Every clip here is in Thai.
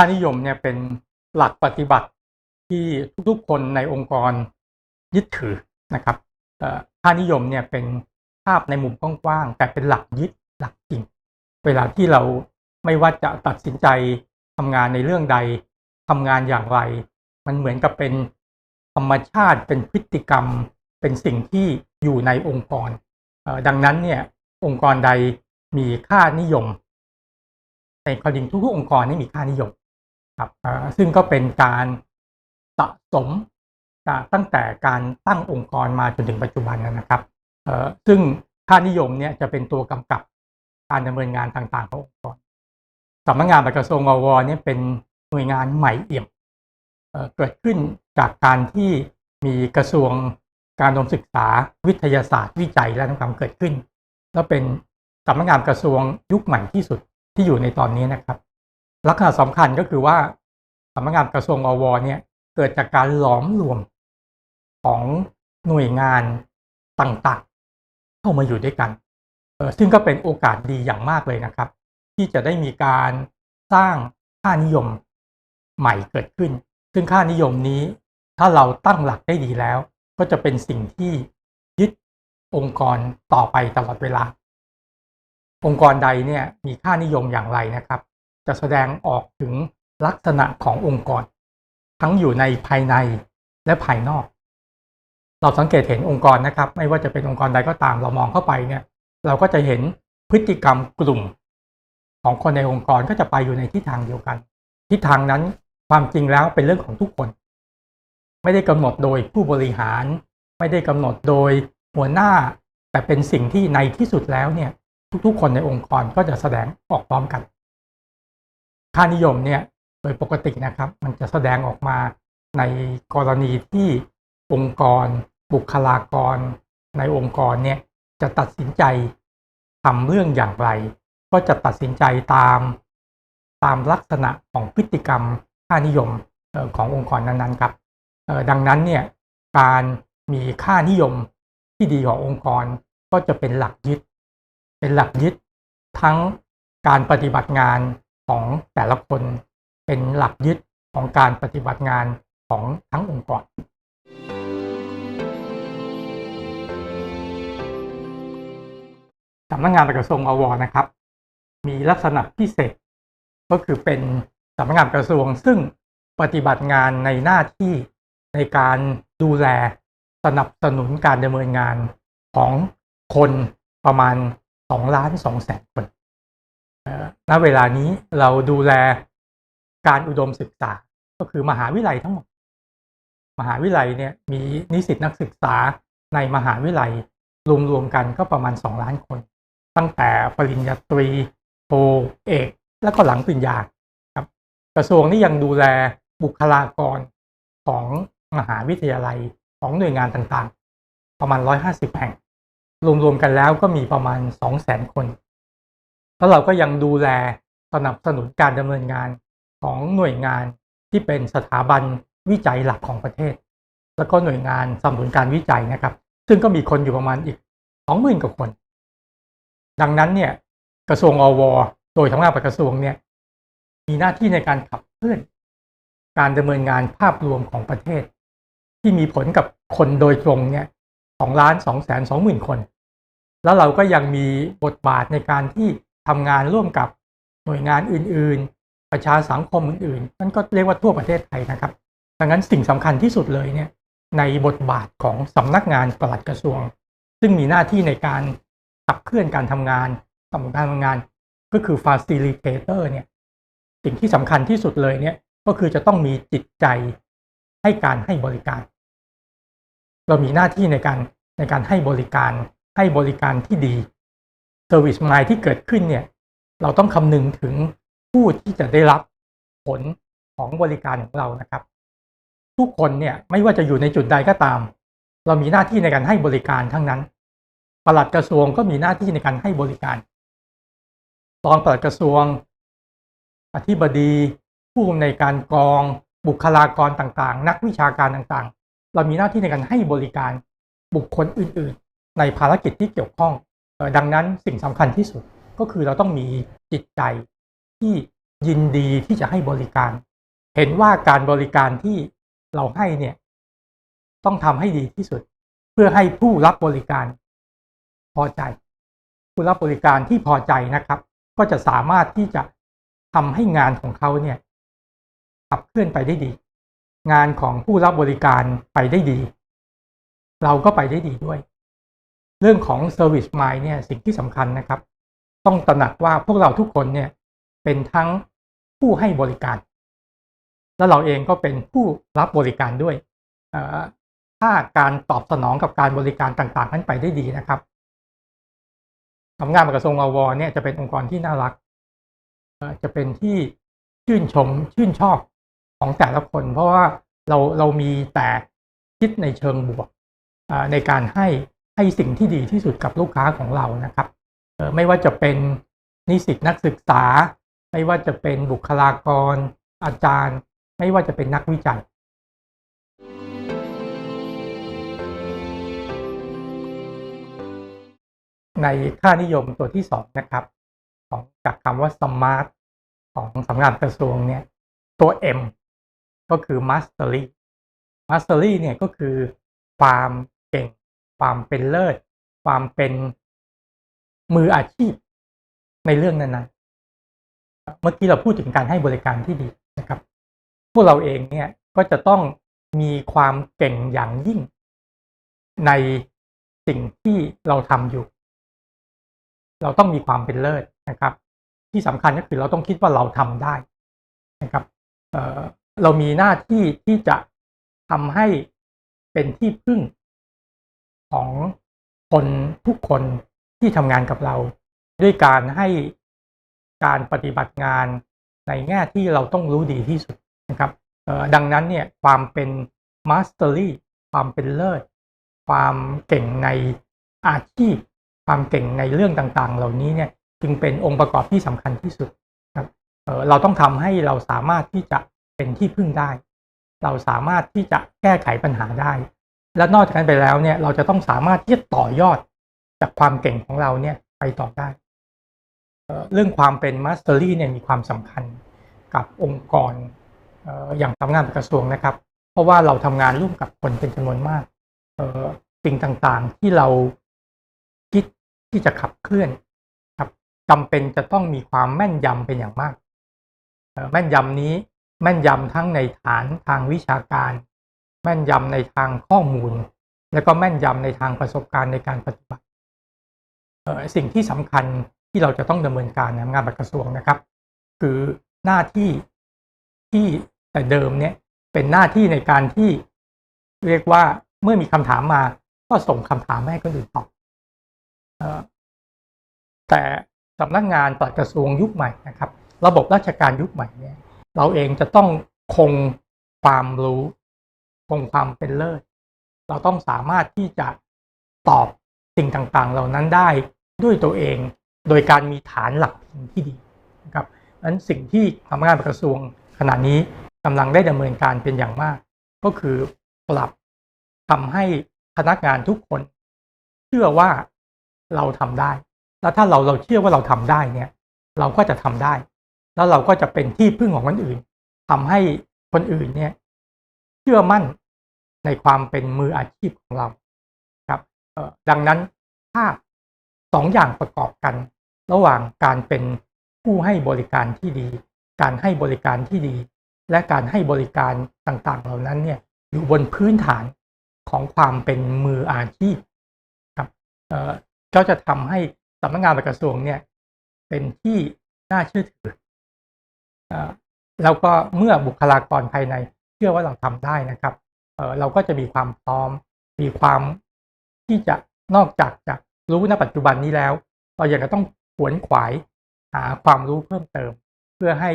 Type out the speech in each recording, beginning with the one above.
ค่านิยมเนี่ยเป็นหลักปฏิบัติที่ทุกๆคนในองค์กรยึดถือนะครับค่านิยมเนี่ยเป็นภาพในมุมกว้างๆแต่เป็นหลักยึดหลักจริง เวลาที่เราไม่ว่าจะตัดสินใจทำงานในเรื่องใดทำงานอย่างไร มันเหมือนกับเป็นธรรมชาติเป็นพฤติกรรม เป็นสิ่งที่อยู่ในองค์กร ดังนั้นเนี่ยองค์กรใดมีค่านิยมในความจริงทุกๆองค์กรนี่มีค่านิยม ครับอ่อซึ่งก็เป็นการสะสมตั้งแต่การตั้งองค์กรมาจนถึงปัจจุบันนะครับเอ่อซึ่งค่านิยมเนี่ยจะเป็นตัวกำกับการดำเนินงานต่างๆขององค์กรสำนักงานปลัดกระทรวงอวเนี่ยเป็นหน่วยงานใหม่เอี่ยมเอ่อเกิดขึ้นจากการที่มีกระทรวงการดมศึกษาวิทยาศาสตร์วิจัยและนวัตกรรมเกิดขึ้น แล้วเป็นสำนักงานกระทรวงยุคใหม่ที่สุดที่อยู่ในตอนนี้นะครับ ลักษณะสำคัญก็คือว่าสำนักงานกระทรวงอวเนี่ยเกิดจากการหลอมรวมของหน่วยงานต่างๆ เข้ามาอยู่ด้วยกันเออซึ่งก็เป็นโอกาสดีอย่างมากเลยนะครับ ที่จะได้มีการสร้างค่านิยมใหม่เกิดขึ้น ซึ่งค่านิยมนี้ถ้าเราตั้งหลักได้ดีแล้ว ก็จะเป็นสิ่งที่ยึดองค์กรต่อไปตลอดเวลา องค์กรใดเนี่ยมีค่านิยมอย่างไรนะครับ จะแสดงออกถึงลักษณะขององค์กร ทั้งอยู่ในภายในและภายนอก เราสังเกตเห็นองค์กรนะครับ ไม่ว่าจะเป็นองค์กรใดก็ตามเรามองเข้าไปเนี่ย เราก็จะเห็นพฤติกรรมกลุ่ม ของคนในองค์กรก็จะไปอยู่ในทิศทางเดียวกันทิศทางนั้นความจริงแล้วเป็นเรื่องของทุกคน ไม่ได้กำหนดโดยผู้บริหาร ไม่ได้กำหนดโดยหัวหน้า แต่เป็นสิ่งที่ในที่สุดแล้วเนี่ย ทุกๆ คนในองค์กรก็จะแสดงออกพร้อมกัน ค่านิยมเนี่ยโดยปกตินะครับ มันจะแสดงออกมาในกรณีที่องค์กร บุคลากร ในองค์กรเนี่ยจะตัดสินใจทำเรื่องอย่างไร ก็จะตัดสินใจตามตามลักษณะของพฤติกรรมค่านิยมขององค์กรนั้นๆครับดังนั้นเนี่ยการมีค่านิยมที่ดีขององค์กรก็จะเป็นหลักยึด เป็นหลักยึดทั้งการปฏิบัติงาน ของแต่ละคนเป็นหลักยึดของการปฏิบัติงานของทั้งองค์กรสำนักงานกระทรวงอวนะครับ มีลักษณะพิเศษ ก็คือเป็นสำนักงานกระทรวงซึ่งปฏิบัติงานในหน้าที่ในการดูแลสนับสนุนการดำเนินงานของคนประมาณ2ล้าน2แสนคน ณเวลานี้เราดูแลการอุดมศึกษา ก็คือมหาวิทยาลัยทั้งหมด มหาวิทยาลัยเนี่ยมีนิสิตนักศึกษาในมหาวิทยาลัยรวมๆกันก็ประมาณ 2 ล้านคน ตั้งแต่ปริญญาตรีโทเอก แล้วก็หลังปริญญาครับ กระทรวงนี้ยังดูแลบุคลากรของมหาวิทยาลัยของหน่วยงานต่างๆ ประมาณ 150 แห่ง รวมๆกันแล้วก็มีประมาณ 200,000 คน แล้วเราก็ยังดูแลสนับสนุนการดำเนินงานของหน่วยงานที่เป็นสถาบันวิจัยหลักของประเทศ แล้วก็หน่วยงานสนับสนุนการวิจัยนะครับ ซึ่งก็มีคนอยู่ประมาณอีก20,000กว่าคน ดังนั้นเนี่ยกระทรวงอว โดยสำนักงานปลัดกระทรวงเนี่ยมีหน้าที่ในการขับเคลื่อนการดำเนินงานภาพรวมของประเทศ ที่มีผลกับคนโดยตรงเนี่ยสองล้านสองแสนสองหมื่นคน แล้วเราก็ยังมีบทบาทในการที่ ทำงานร่วมกับหน่วยงานอื่น ๆ ประชาสังคมอื่นๆ นั่นก็เรียกว่าทั่วประเทศไทยนะครับ ดังนั้นสิ่งสำคัญที่สุดเลยเนี่ยในบทบาทของสำนักงานปลัดกระทรวง ซึ่งมีหน้าที่ในการขับเคลื่อนการทำงานสำนักการทำงาน ก็คือ facilitator เนี่ยสิ่งที่สำคัญที่สุดเลยเนี่ยก็คือจะต้องมีจิตใจให้การให้บริการ เรามีหน้าที่ในการในการให้บริการให้บริการที่ดี Service Mind ที่เกิดขึ้นเนี่ยเราต้องคำนึงถึงผู้ที่จะได้รับผลของบริการของเรานะครับ ทุกคนเนี่ยไม่ว่าจะอยู่ในจุดใดก็ตาม เรามีหน้าที่ในการให้บริการทั้งนั้นปลัดกระทรวงก็มีหน้าที่ในการให้บริการตอนปลัดกระทรวง อธิบดี ผู้อำนวยการกอง บุคลากรต่างๆ นักวิชาการต่างๆ เรามีหน้าที่ในการให้บริการบุคคลอื่น ๆ ในภารกิจที่เกี่ยวข้อง ดังนั้นสิ่งสำคัญที่สุดก็คือเราต้องมีจิตใจที่ยินดีที่จะให้บริการ เห็นว่าการบริการที่เราให้เนี่ย ต้องทำให้ดีที่สุด เพื่อให้ผู้รับบริการ พอใจ ผู้รับบริการที่พอใจนะครับ ก็จะสามารถที่จะทำให้งานของเขาเนี่ยขับเคลื่อนไปได้ดี งานของผู้รับบริการไปได้ดี เราก็ไปได้ดีด้วย เรื่องของ Service Mind เนี่ยสิ่งที่สำคัญนะครับ ต้องตระหนักว่าพวกเราทุกคนเนี่ยเป็นทั้งผู้ให้บริการ แล้วเราเองก็เป็นผู้รับบริการด้วย ถ้าการตอบสนองกับการบริการต่างๆนั้นไปได้ดีนะครับสำงานกระทรวงอวเนี่ยจะเป็นองค์กรที่น่ารักจะเป็นที่ชื่นชมชื่นชอบของแต่ละคน เพราะว่าเราเรามีแต่คิดในเชิงบวกในการให้ ให้สิ่งที่ดีที่สุดกับลูกค้าของเรานะครับไม่ว่าจะเป็นนิสิตนักศึกษา ไม่ว่าจะเป็นบุคลากร อาจารย์ ไม่ว่าจะเป็นนักวิจัย ในค่านิยมตัวที่สองนะครับ ของจากคำว่า smart ของสำนักงานกระทรวงเนี่ยตัว M ก็คือ mastery mastery เนี่ยก็คือความ ความเป็นเลิศ ความเป็นมืออาชีพในเรื่องนั้นๆ เมื่อกี้เราพูดถึงการให้บริการที่ดีนะครับ พวกเราเองเนี่ยก็จะต้องมีความเก่งอย่างยิ่ง ในสิ่งที่เราทำอยู่ เราต้องมีความเป็นเลิศนะครับ ที่สำคัญก็คือเราต้องคิดว่าเราทำได้นะครับเเรามีหน้าที่ที่จะทำให้เป็นที่พึ่ง ของคนทุกคนที่ทำงานกับเรา ด้วยการให้การปฏิบัติงานในแง่ที่เราต้องรู้ดีที่สุดนะครับดังนั้นเนี่ยความเป็นมาสเตอรี่ความเป็นเลิศความเก่งในอาชีพ ความเก่งในเรื่องต่างๆ เหล่านี้เนี่ยจึงเป็นองค์ประกอบที่สำคัญที่สุดครับเเราต้องทำให้เราสามารถที่จะเป็นที่พึ่งได้ เราสามารถที่จะแก้ไขปัญหาได้ และนอกจากนั้นไปแล้วเนี่ยเราจะต้องสามารถที่จะต่อยอดจากความเก่งของเราเนี่ยไปต่อได้เรื่องความเป็นมาสเตอรี่เนี่ยมีความสำคัญกับองค์กรอย่างสำนักงานกระทรวงนะครับ เพราะว่าเราทำงานร่วมกับคนเป็นจำนวนมากสิ่งต่างๆที่เราคิดที่จะขับเคลื่อนครับจำเป็นจะต้องมีความแม่นยำเป็นอย่างมาก แม่นยำนี้แม่นยำทั้งในฐานทางวิชาการ ม่นยำในทางข้อมูล แล้วก็แม่นยำในทางประสบการณ์ในการปฏิบัติสิ่งที่สำคัญที่เราจะต้องดำเนินการในงานบัตรกระทรวงนะครับ คือหน้าที่ที่แต่เดิมเนี่ยเป็นหน้าที่ในการที่เรียกว่าเมื่อมีคำถามมาก็ส่งคำถามให้คนอื่นตอบแต่สำนักงานปลัดกระทรวงยุคใหม่นะครับ ระบบราชการยุคใหม่เนี่ยเราเองจะต้องคงความรู้ คงความเป็นเลิศ เราต้องสามารถที่จะตอบสิ่งต่างๆ เหล่านั้นได้ด้วยตัวเอง โดยการมีฐานหลักพิงที่ดีนะครับนั้นสิ่งที่ทำงานกระทรวงขณะนี้กำลังได้ดำเนินการเป็นอย่างมาก ก็คือปรับทำให้พนักงานทุกคน เชื่อว่าเราทำได้ แล้วถ้าเราเราเชื่อว่าเราทำได้เนี่ย เราก็จะทำได้ แล้วเราก็จะเป็นที่พึ่งของคนอื่นทำให้คนอื่นเนี่ย ชื่อมั่นในความเป็นมืออาชีพของเราครับดังนั้นถ้าสองอย่างประกอบกัน ระหว่างการเป็นผู้ให้บริการที่ดี การให้บริการที่ดี และการให้บริการต่างๆ เหล่านั้นเนี่ยอยู่บนพื้นฐานของความเป็นมืออาชีพครับก็จะทำให้สำนักงานกระทรวงเนี่ยเป็นที่น่าเชื่อถืออแล้วก็เมื่อบุคลากรภายใน เชื่อว่าเราทำได้นะครับเเราก็จะมีความพร้อม มีความที่จะนอกจากจะรู้ณปัจจุบันนี้แล้ว เรายังจะต้องขวนขวายหาความรู้เพิ่มเติม เพื่อให้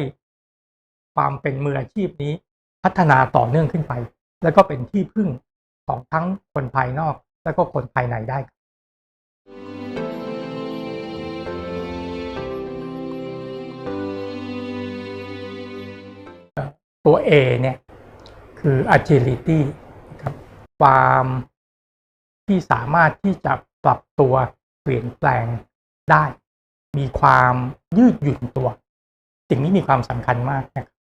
ความเป็นมืออาชีพนี้พัฒนาต่อเนื่องขึ้นไป แล้วก็เป็นที่พึ่งของทั้งคนภายนอกแล้วก็คนภายในได้ตัว A เนี่ย คือ agility ครับความที่สามารถที่จะปรับตัวเปลี่ยนแปลงได้ มีความยืดหยุ่นตัว สิ่งนี้มีความสำคัญมากนะครับ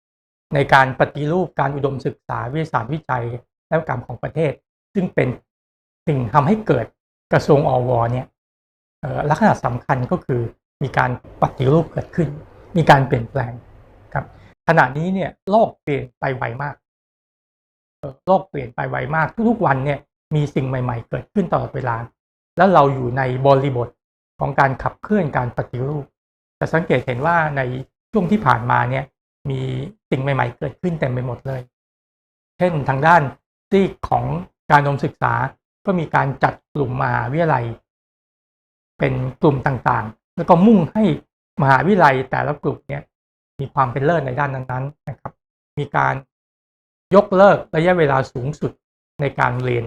ในการปฏิรูปการอุดมศึกษาวิทยาศาสตร์วิจัยและกรรมของประเทศ ซึ่งเป็นสิ่งทำให้เกิดกระทรวงอวเนี่ยลักษณะสำคัญก็คือมีการปฏิรูปเกิดขึ้น มีการเปลี่ยนแปลงครับขณะนี้เนี่ยโลกเปลี่ยนไปไวมาก โลกเปลี่ยนไปไวมาก ทุกๆวันเนี่ยมีสิ่งใหม่ ๆ เกิดขึ้นตลอดเวลา แล้วเราอยู่ในบริบทของการขับเคลื่อนการปฏิรูปจะสังเกตเห็นว่าในช่วงที่ผ่านมาเนี่ยมีสิ่งใหม่ ๆ เกิดขึ้นเต็มไปหมดเลย เช่นทางด้านซีกของการอุดมศึกษาก็มีการจัดกลุ่มมหาวิทยาลัย เป็นกลุ่มต่างๆ แล้วก็มุ่งให้มหาวิทยาลัยแต่ละกลุ่มเนี่ยมีความเป็นเลิศในด้านนั้นๆนะครับ มีการ ยกเลิกระยะเวลาสูงสุดในการเรียน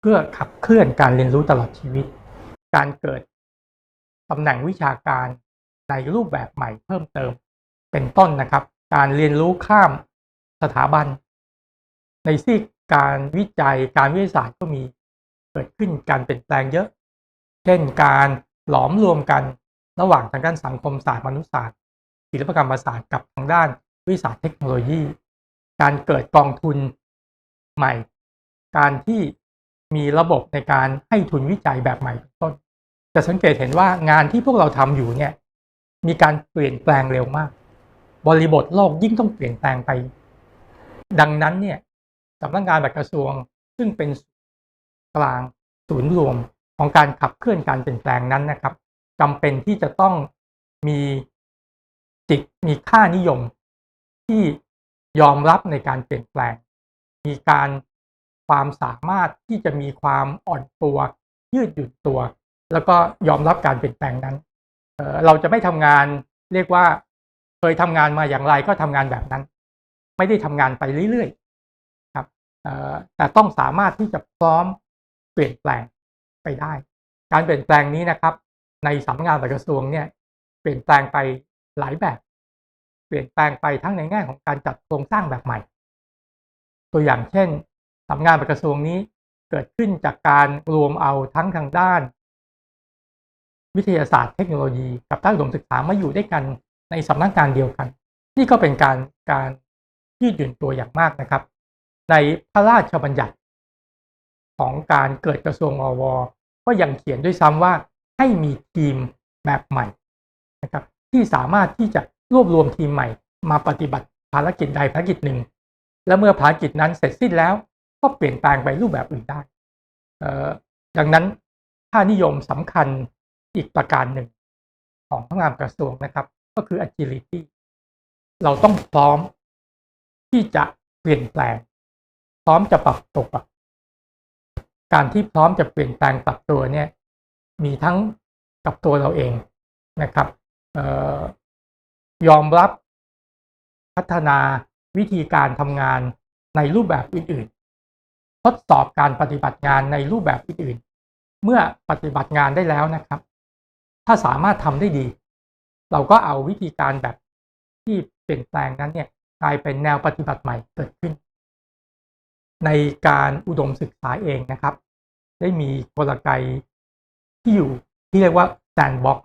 เพื่อขับเคลื่อนการเรียนรู้ตลอดชีวิต การเกิดตำแหน่งวิชาการในรูปแบบใหม่เพิ่มเติม เป็นต้นนะครับ การเรียนรู้ข้ามสถาบัน ในซีกการวิจัยการวิทยาศาสตร์ก็มีเกิดขึ้นการเปลี่ยนแปลงเยอะ เช่นการหลอมรวมกันระหว่างทางด้านสังคมศาสตร์มนุษยศาสตร์ศิลปกรรมศาสตร์กับทางด้านวิทยาศาสตร์เทคโนโลยี การเกิดกองทุนใหม่ การที่มีระบบในการให้ทุนวิจัยแบบใหม่เป็นต้นจะสังเกตเห็นว่างานที่พวกเราทำอยู่เนี่ยมีการเปลี่ยนแปลงเร็วมาก บริบทโลกยิ่งต้องเปลี่ยนแปลงไป ดังนั้นเนี่ยสำนักงานแบบกระทรวง ซึ่งเป็นกลางศูนย์รวมของการขับเคลื่อนการเปลี่ยนแปลงนั้นนะครับจำเป็นที่จะต้องมีจิตมีค่านิยมที่ ยอมรับในการเปลี่ยนแปลง มีการความสามารถที่จะมีความอ่อนตัว ยืดหยุ่นตัว แล้วก็ยอมรับการเปลี่ยนแปลงนั้นเเราจะไม่ทำงานเรียกว่าเคยทำงานมาอย่างไรก็ทำงานแบบนั้น ไม่ได้ทำงานไปเรื่อยๆครับแต่ต้องสามารถที่จะพร้อมเปลี่ยนแปลงไปได้ การเปลี่ยนแปลงนี้นะครับ ในสำนักงานปลัดกระทรวงเนี่ยเปลี่ยนแปลงไปหลายแบบ ลี่ยนแปลงไปทั้งในแง่ของการจัดโครงสร้างแบบใหม่ ตัวอย่างเช่นสำนักงานปลัดกระทรวงนี้เกิดขึ้นจากการรวมเอาทั้งทางด้าน วิทยาศาสตร์เทคโนโลยีกับด้านอุดมศึกษามาอยู่ด้วยกันในสำนักงานเดียวกัน นี่ก็เป็นการการยืดหยุ่นตัวอย่างมากนะครับ ในพระราชบัญญัติ ของการเกิดกระทรวงอวก็ยังเขียนด้วยซ้ำว่าให้มีทีมแบบใหม่นะครับที่สามารถที่จะ รวบรวมทีมใหม่มาปฏิบัติภารกิจใดภารกิจหนึ่ง และเมื่อภารกิจนั้นเสร็จสิ้นแล้วก็เปลี่ยนแปลงไปรูปแบบอื่นได้ดังนั้นค่านิยมสำคัญอีกประการหนึ่ง ของทำงานกระทรวงนะครับ ก็คือ agility เราต้องพร้อมที่จะเปลี่ยนแปลง พร้อมจะปรับตัวการที่พร้อมจะเปลี่ยนแปลงปรับตัวเนี่ยมีทั้งกับตัวเราเองนะครับ ยอมรับพัฒนาวิธีการทำงานในรูปแบบอื่น ๆ ทดสอบการปฏิบัติงานในรูปแบบอื่น ๆ เมื่อปฏิบัติงานได้แล้วนะครับ ถ้าสามารถทำได้ดี เราก็เอาวิธีการแบบที่เปลี่ยนแปลงนั้นเนี่ยกลายเป็นแนวปฏิบัติใหม่เกิดขึ้น ในการอุดมศึกษาเองนะครับ ได้มีกลไกที่อยู่ที่เรียกว่า sandbox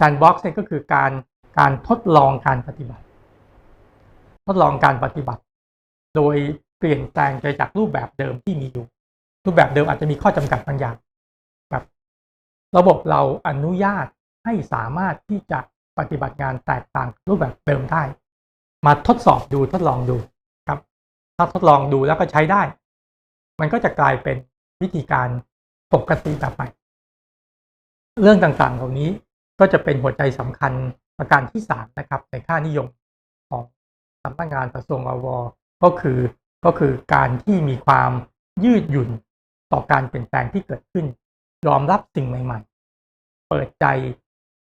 sandbox เนี่ยก็คือการ การทดลองการปฏิบัติ ทดลองการปฏิบัติ โดยเปลี่ยนแปลงไปจากรูปแบบเดิมที่มีอยู่ รูปแบบเดิมอาจจะมีข้อจำกัดบางอย่างแบบระบบเราอนุญาตให้สามารถที่จะปฏิบัติงานแตกต่างรูปแบบเดิมได้ มาทดสอบดูทดลองดูครับ ถ้าทดลองดูแล้วก็ใช้ได้ มันก็จะกลายเป็นวิธีการปกติแบบใหม่เรื่องต่างๆ เหล่านี้ก็จะเป็นหัวใจสำคัญ ประการที่สามนะครับในค่านิยมของสำนักงานกระทรวงอวก็คือก็คือการที่มีความยืดหยุ่นต่อการเปลี่ยนแปลงที่เกิดขึ้น ยอมรับสิ่งใหม่ๆ เปิดใจ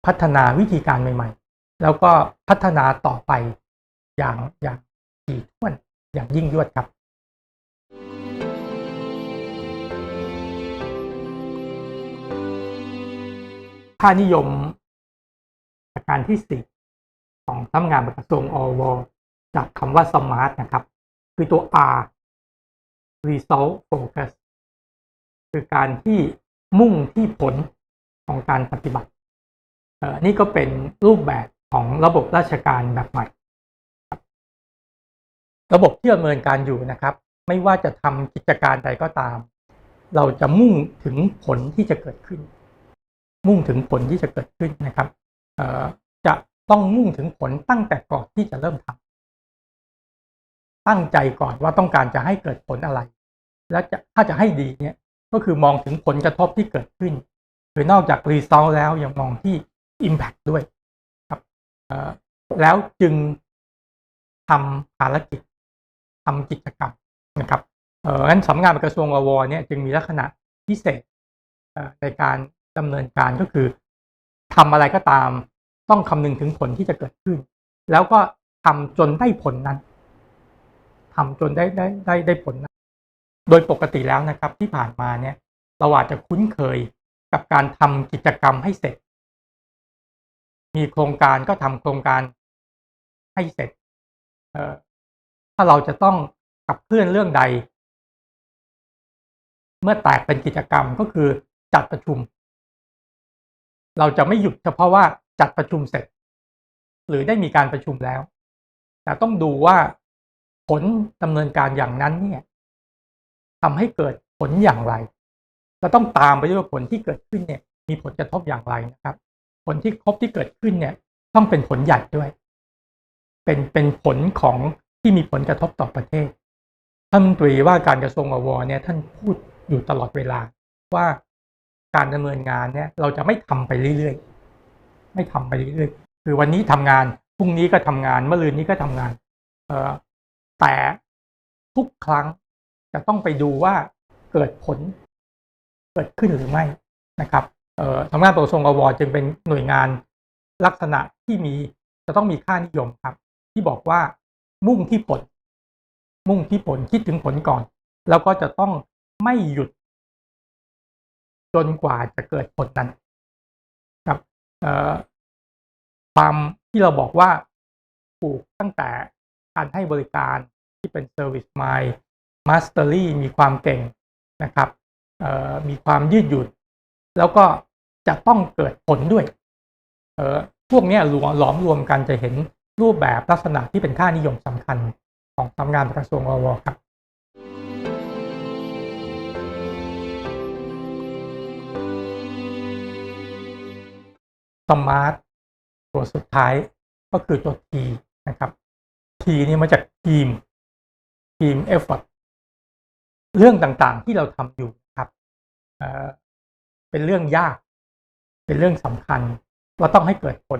พัฒนาวิธีการใหม่ๆ แล้วก็พัฒนาต่อไปอย่างอย่างถี่ถ้วนอย่างยิ่งยวดครับค่านิยม ประการที่สี่ของสำนักงานกระทรวงอวจากคำว่า smart นะครับ คือตัว R result focus คือการที่มุ่งที่ผลของการปฏิบัติเออนี่ก็เป็นรูปแบบของระบบราชการแบบใหม่ครับระบบที่ดำเนินการอยู่นะครับ ไม่ว่าจะทำกิจการใดก็ตาม เราจะมุ่งถึงผลที่จะเกิดขึ้น มุ่งถึงผลที่จะเกิดขึ้นนะครับ จะต้องมุ่งถึงผลตั้งแต่ก่อนที่จะเริ่มทำตั้งใจก่อนว่าต้องการจะให้เกิดผลอะไร แล้วจะถ้าจะให้ดีเนี่ยก็คือมองถึงผลกระทบที่เกิดขึ้นคือนอกจาก result แล้วยังมองที่ impact ด้วยครับแล้วจึงทำภารกิจทำกิจกรรมนะครับเอองั้นสำนักงานกระทรวงอวเนี่ยจึงมีลักษณะพิเศษในการดำเนินการก็คือ ทำอะไรก็ตาม ต้องคำนึงถึงผลที่จะเกิดขึ้น แล้วก็ทำจนได้ผลนั้นทำจนได้ได้ได้ได้ผลนั้น โดยปกติแล้วนะครับที่ผ่านมาเนี่ยเราอาจจะคุ้นเคยกับการทำกิจกรรมให้เสร็จ มีโครงการก็ทำโครงการให้เสร็จเออถ้าเราจะต้องขับเคลื่อนเรื่องใด เมื่อแตกเป็นกิจกรรมก็คือจัดประชุม เราจะไม่หยุดเฉพาะว่าจัดประชุมเสร็จ หรือได้มีการประชุมแล้ว แต่ต้องดูว่าผลดำเนินการอย่างนั้นเนี่ยทำให้เกิดผลอย่างไรเราต้องตามไปด้วยว่าผลที่เกิดขึ้นเนี่ย มีผลกระทบอย่างไรนะครับ ผลที่ครบที่เกิดขึ้นเนี่ย ต้องเป็นผลใหญ่ด้วย เป็นเป็นผลของที่มีผลกระทบต่อประเทศ ท่านรัฐมนตรีว่าการกระทรวงอวเนี่ยท่านพูดอยู่ตลอดเวลาว่า การดำเนินงานเนี่ยเราจะไม่ทำไปเรื่อยๆ ไม่ทำไปเรื่อยๆ คือวันนี้ทำงาน พรุ่งนี้ก็ทำงาน เมื่อรืนนี้ก็ทำงาน เออแต่ทุกครั้งจะต้องไปดูว่าเกิดผลเกิดขึ้นหรือไม่นะครับเออสำนักงานปกครองอวจึงเป็นหน่วยงานลักษณะที่มีจะต้องมีค่านิยมครับ ที่บอกว่ามุ่งที่ผล มุ่งที่ผลคิดถึงผลก่อน แล้วก็จะต้องไม่หยุด จนกว่าจะเกิดผลนั้นครับความที่เราบอกว่าปลูกตั้งแต่การให้บริการที่เป็น Service Mind Mastery มีความเก่งนะครับมีความยืดหยุ่นแล้วก็จะต้องเกิดผลด้วยพวกนี้รวมหลอมรวมกันจะเห็นรูปแบบลักษณะที่เป็นค่านิยมสำคัญของทำงานกระทรวงอวครับ สมาร์ทตัวสุดท้ายก็คือตัว T นะครับ T นี่มาจากทีมทีมเอฟเฟอร์เรื่องต่างๆที่เราทำอยู่ครับเเป็นเรื่องยาก เป็นเรื่องสำคัญว่าต้องให้เกิดผล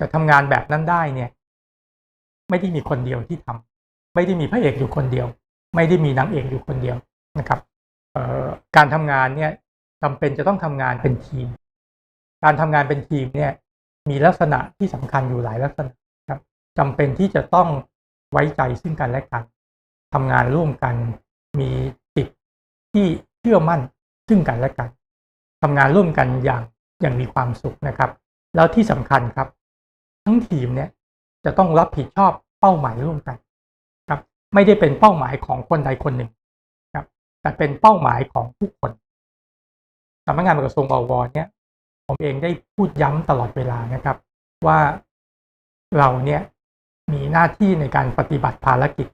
จะทำงานแบบนั้นได้เนี่ย ไม่ได้มีคนเดียวที่ทำไม่ได้มีพระเอกอยู่คนเดียว ไม่ได้มีนางเอกอยู่คนเดียวนะครับการทำงานเนี่ยจำเป็นจะต้องทำงานเป็นทีม การทำงานเป็นทีมเนี่ยมีลักษณะที่สำคัญอยู่หลายลักษณะครับจำเป็นที่จะต้องไว้ใจซึ่งกันและกันทำงานร่วมกันมีจิตที่เชื่อมั่นซึ่งกันและกันทำงานร่วมกันอย่างอย่างมีความสุขนะครับ แล้วที่สำคัญครับ ทั้งทีมเนี่ยจะต้องรับผิดชอบเป้าหมายร่วมกันครับ ไม่ได้เป็นเป้าหมายของคนใดคนหนึ่งครับ แต่เป็นเป้าหมายของทุกคนสำนักงานกระทรวงบวรเนี่ย ผมเองได้พูดย้ำตลอดเวลานะครับ ว่าเราเนี่ยมีหน้าที่ในการปฏิบัติภารกิจ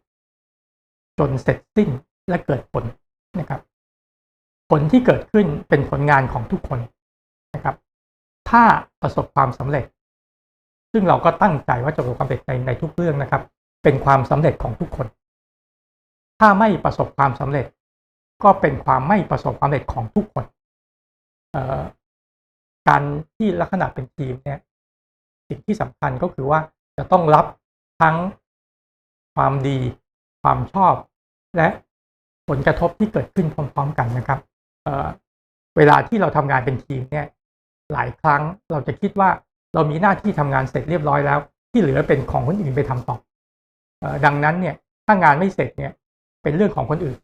จนเสร็จสิ้นและเกิดผลนะครับ ผลที่เกิดขึ้นเป็นผลงานของทุกคนนะครับ ถ้าประสบความสำเร็จ ซึ่งเราก็ตั้งใจว่าจะประสบความสำเร็จในในทุกเรื่องนะครับ เป็นความสำเร็จของทุกคน ถ้าไม่ประสบความสำเร็จ ก็เป็นความไม่ประสบความสำเร็จของทุกคนเอ่อ การที่ลักษณะเป็นทีมเนี่ยสิ่งที่สำคัญก็คือว่าจะต้องรับทั้งความดี ความชอบ และผลกระทบที่เกิดขึ้นพร้อม ๆ กันนะครับเเวลาที่เราทำงานเป็นทีมเนี่ยหลายครั้งเราจะคิดว่าเรามีหน้าที่ทำงานเสร็จเรียบร้อยแล้ว ที่เหลือเป็นของคนอื่นไปทำต่ออดังนั้นเนี่ยถ้างานไม่เสร็จเนี่ยเป็นเรื่องของคนอื่น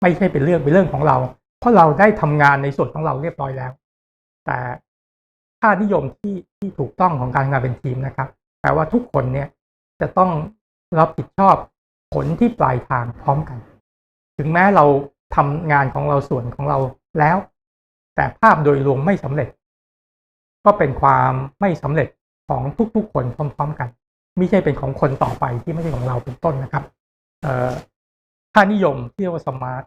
ไม่ใช่เป็นเรื่องเป็นเรื่องของเรา ราะเราได้ทำงานในส่วนของเราเรียบร้อยแล้ว แต่ค่านิยมที่ที่ถูกต้องของการทำงานเป็นทีมนะครับแปลว่าทุกคนเนี่ยจะต้องรับผิดชอบผลที่ปลายทางพร้อมกัน ถึงแม้เราทำงานของเราส่วนของเราแล้ว แต่ภาพโดยรวมไม่สำเร็จ ก็เป็นความไม่สำเร็จของทุกๆ คนพร้อม ๆ กันไม่ใช่เป็นของคนต่อไปที่ไม่ใช่ของเราเป็นต้นนะครับค่านิยมที่เรียกว่า smart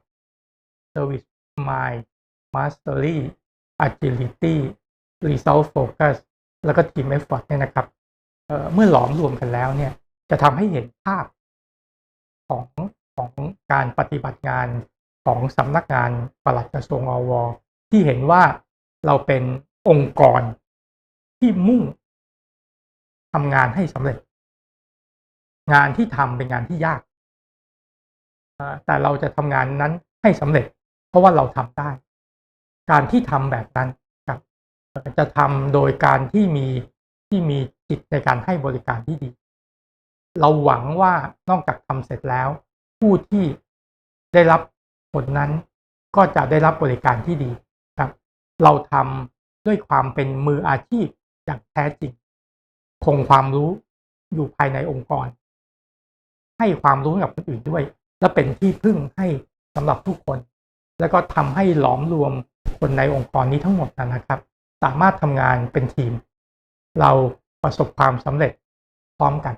service mind mastery agility result focus แล้วก็ team effort เนี่ยนะครับเเมื่อหลอมรวมกันแล้วเนี่ยจะทำให้เห็นภาพของของการปฏิบัติงานของสำนักงานปลัดกระทรวงอวที่เห็นว่าเราเป็นองค์กรที่มุ่งทำงานให้สำเร็จ งานที่ทำเป็นงานที่ยาก แต่เราจะทำงานนั้นให้สำเร็จ เพราะว่าเราทำได้ การที่ทำแบบนั้นครับจะทำโดยการที่มีที่มีจิตในการให้บริการที่ดี เราหวังว่านอกจากทำเสร็จแล้ว ผู้ที่ได้รับผลนั้นก็จะได้รับบริการที่ดีครับ เราทำด้วยความเป็นมืออาชีพอย่างแท้จริง คงความรู้อยู่ภายในองค์กร ให้ความรู้กับคนอื่นด้วย และเป็นที่พึ่งให้สำหรับทุกคน แล้วก็ทำให้หลอมรวมคนในองค์กรนี้ทั้งหมดนะครับ สามารถทำงานเป็นทีม เราประสบความสำเร็จพร้อมกัน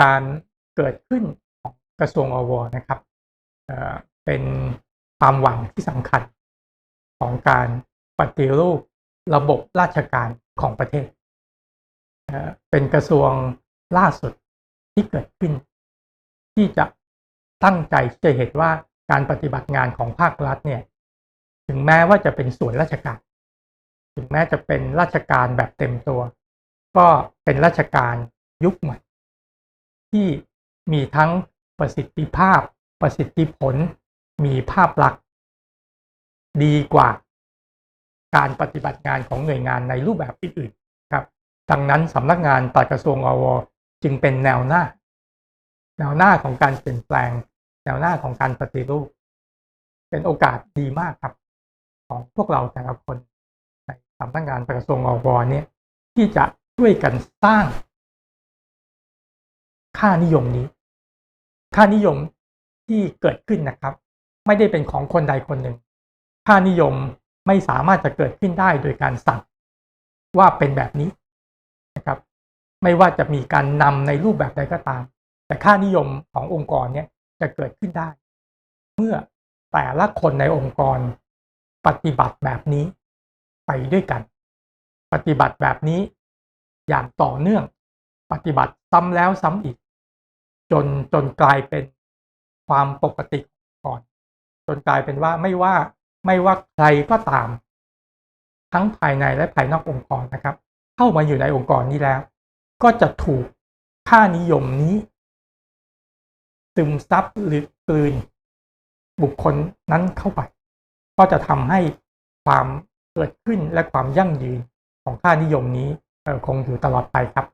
การเกิดขึ้นของกระทรวงอวนะครับเเป็นความหวังที่สำคัญของการปฏิรูประบบราชการของประเทศ เป็นกระทรวงล่าสุดที่เกิดขึ้น ที่จะตั้งใจที่จะเห็นว่าการปฏิบัติงานของภาครัฐเนี่ย ถึงแม้ว่าจะเป็นส่วนราชการ ถึงแม้จะเป็นราชการแบบเต็มตัว ก็เป็นราชการยุคใหม่ ที่มีทั้งประสิทธิภาพ ประสิทธิผล มีภาพลักษณ์ดีกว่า การปฏิบัติงานของหน่วยงานในรูปแบบอื่น ดังนั้นสำนักงานปลัดกระทรวงอวจึงเป็นแนวหน้า แนวหน้าของการเปลี่ยนแปลง แนวหน้าของการปฏิรูป เป็นโอกาสดีมากครับ ของพวกเราแต่ละคนในสำนักงานปลัดกระทรวงอวเนี่ยที่จะช่วยกันสร้าง ค่านิยมนี้ ค่านิยมที่เกิดขึ้นนะครับ ไม่ได้เป็นของคนใดคนหนึ่ง ค่านิยมไม่สามารถจะเกิดขึ้นได้โดยการสั่งว่าเป็นแบบนี้ นะครับ ไม่ว่าจะมีการนำในรูปแบบใดก็ตาม แต่ค่านิยมขององค์กรเนี่ยจะเกิดขึ้นได้ เมื่อแต่ละคนในองค์กรปฏิบัติแบบนี้ไปด้วยกัน ปฏิบัติแบบนี้อย่างต่อเนื่อง ปฏิบัติซ้ำแล้วซ้ำอีก จนจนกลายเป็นความปกติก่อน จนกลายเป็นว่าไม่ว่าไม่ว่าใครก็ตาม ทั้งภายในและภายนอกองค์กรนะครับ เข้ามาอยู่ในองค์กรนี้แล้ว ก็จะถูกค่านิยมนี้ ซึมซับหรือกลืน บุคคลนั้นเข้าไป ก็จะทำให้ความเกิดขึ้นและความยั่งยืนของค่านิยมนี้คงอยู่ตลอดไปครับ